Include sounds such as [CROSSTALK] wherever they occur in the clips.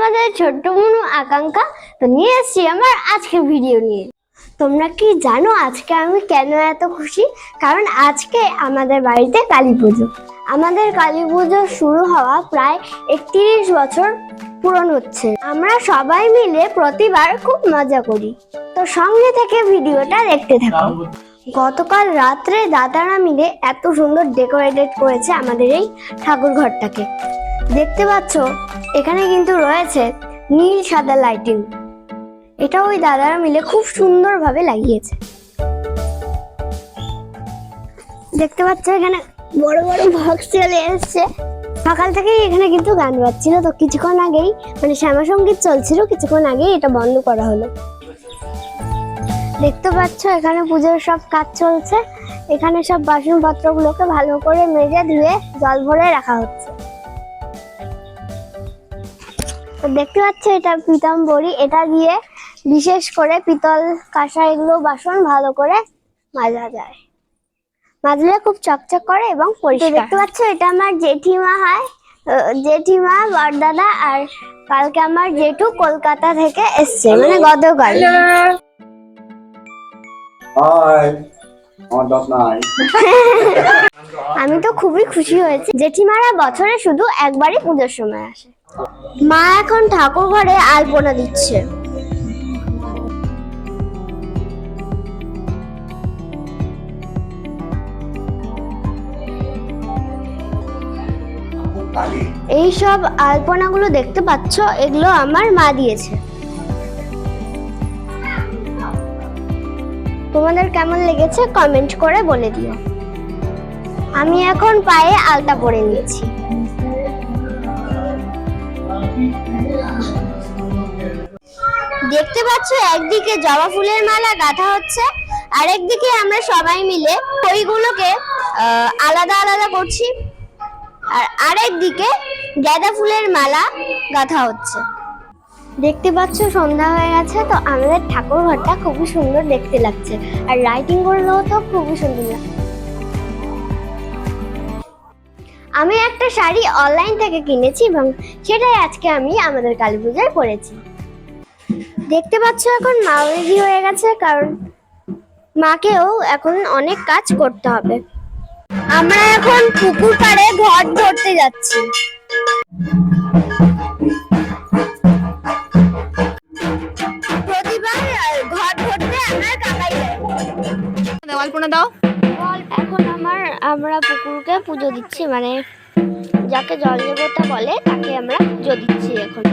তোমাদের ছোট্ট মনু আকাঙ্ক্ষা তো নিয়ে এসেছি আমার আজকের ভিডিও নিয়ে। তোমরা কি জানো আজকে আমি কেন এত খুশি? কারণ আজকে আমাদের বাড়িতে কালী পুজো। আমাদের কালী পুজো শুরু হওয়া প্রায় একত্রিশ বছর পূরণ হচ্ছে। আমরা সবাই মিলে প্রতিবার খুব মজা করি। তো সঙ্গে থেকে ভিডিওটা দেখতে থাকো। গতকাল রাত্রে দাদারা মিলে এত সুন্দর ডেকোরেটেড করেছে আমাদের এই ঠাকুর ঘরটাকে। দেখতে পাচ্ছ, এখানে কিন্তু রয়েছে নীল সাদা লাইটিং এটা ওই দাদারা মিলে খুব সুন্দরভাবে লাগিয়েছে। দেখতে পাচ্ছ, এখানে বড় বড় বক্স চলে এসছে। সকাল থেকেই এখানে কিন্তু গান বাজছিল, তো কিছুক্ষণ আগেই মানে শ্যামা সংগীত চলছিল, কিছুক্ষণ আগেই এটা বন্ধ করা হলো। দেখতে পাচ্ছ, এখানে পুজোর সব কাজ চলছে। এখানে সব বাসনপত্রগুলোকে ভালো করে মেজে ধুয়ে জল ভরে রাখা হচ্ছে। দেখতে পাচ্ছ এটা পিতাম্বরী এটা দিয়ে বিশেষ করে পিতল কাঁসা এগুলো বাসন ভালো করে মাজা যায়। মাজলে খুব চকচক করে এবং পরিষ্কার দেখতে পাচ্ছ এটা আমার জেঠিমা হয়। জেঠিমা বড়দাদা আর কালকে আমার জেঠু কলকাতা থেকে এসছে মানে গতকাল [LAUGHS] আমি তো খুবই খুশি হয়েছি। জেঠিমারা বছরে শুধু একবারই পুজোর সময় আসে। মা এখন ঠাকুর ঘরে আলপনা দিচ্ছে। এই সব আলপনাগুলো দেখতে পাচ্ছ? এগুলো আমার মা দিয়েছে। তোমাদের কেমন লেগেছে কমেন্ট করে বলে দিও। আমি এখন পায়ে আলতা পরে নিচ্ছি। দেখতে পাচ্ছ? একদিকে জবা ফুলের মালা গাঁথা হচ্ছে আর একদিকে আমরা সবাই মিলে খইগুলোকে আহ, আলাদা আলাদা করছি আর আরেকদিকে গাঁদা ফুলের মালা গাঁথা হচ্ছে। দেখতে পাচ্ছ সন্ধ্যা হয়ে গেছে তো আমাদের ঠাকুর ঘরটা খুবই সুন্দর দেখতে লাগছে আর লাইটিং করলেও তো খুবই সুন্দর লাগছে আমি একটা শাড়ি অনলাইন থেকে কিনেছি এবং সেটাই আজকে আমি আমাদের কালী পূজায় পরেছি। দেখতে পাচ্ছ এখন মা রেডি হয়ে গেছে কারণ মাকেও এখন অনেক কাজ করতে হবে। আমরা এখন পুকুর পাড়ে ঘট ধরতে যাচ্ছি। প্রতিবার ঘট ধরতে আমরা কাকাই যাই। দেওয়ালপনা দাও। এখন আমার আমরা পুকুরকে পুজো দিচ্ছি মানে যাকে জল দেবতা বলে তাকে আমরা পুজো দিচ্ছি এখন।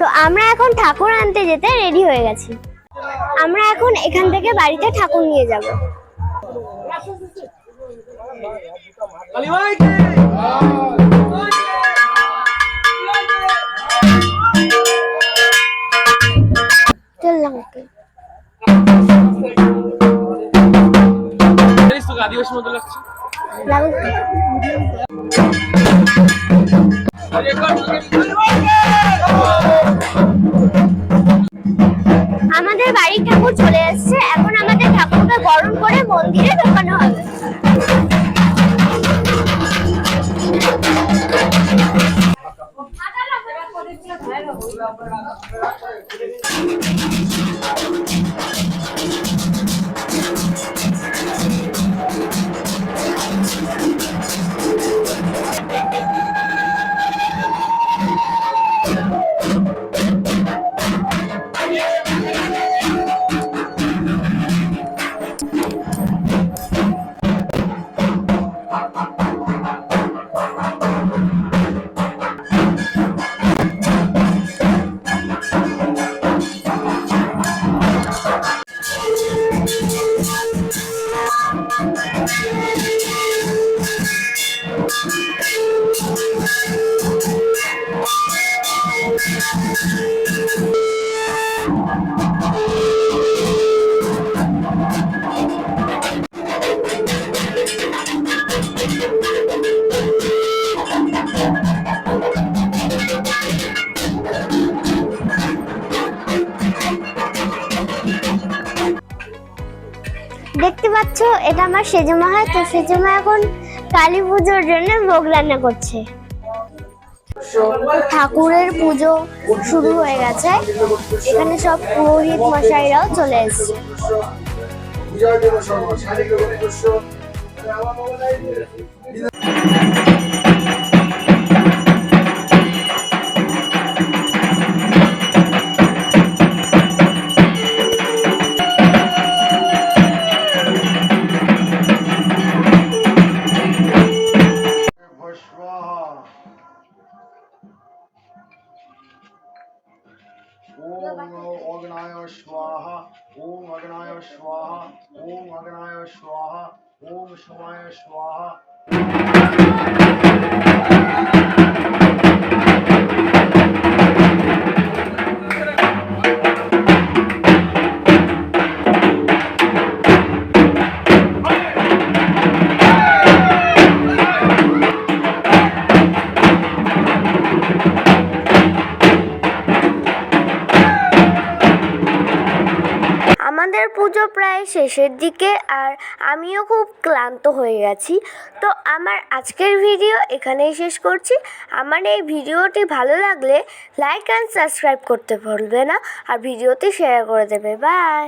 তো আমরা এখন ঠাকুর আনতে যেতে রেডি হয়ে গেছি। আমরা এখন এখান থেকে বাড়িতে ঠাকুর নিয়ে যাব। চললাম ওকে আদিবাসী মতো লাগছে। লাগুক। আমাদের বাড়ির ঠাকুর চলে এসছে। এখন আমাদের ঠাকুরকে গরম করে মন্দিরে ঢোকানো হবে। দেখতে পাচ্ছ, এটা আমার সেজমা হয়, তো সেজমা এখন কালী পুজোর জন্য ভোগ রান্না করছে। ঠাকুরের পুজো শুরু হয়ে গেছে। এখানে সব পুরোহিত মশাইরাও চলে এসছে। বিজয় সর্ব শারীরিক ओम अग्नाय स्वाहा ओम अग्नाय स्वाहा ओम अग्नाय स्वाहा ओम शिवाय स्वाहा শেষের দিকে আর আমিও খুব ক্লান্ত হয়ে গেছি। তো আমার আজকের ভিডিও এখানেই শেষ করছি। আমার এই ভিডিওটি ভালো লাগলে লাইক অ্যান্ড সাবস্ক্রাইব করতে ভুলবে না। আর ভিডিওটি শেয়ার করে দেবে। বাই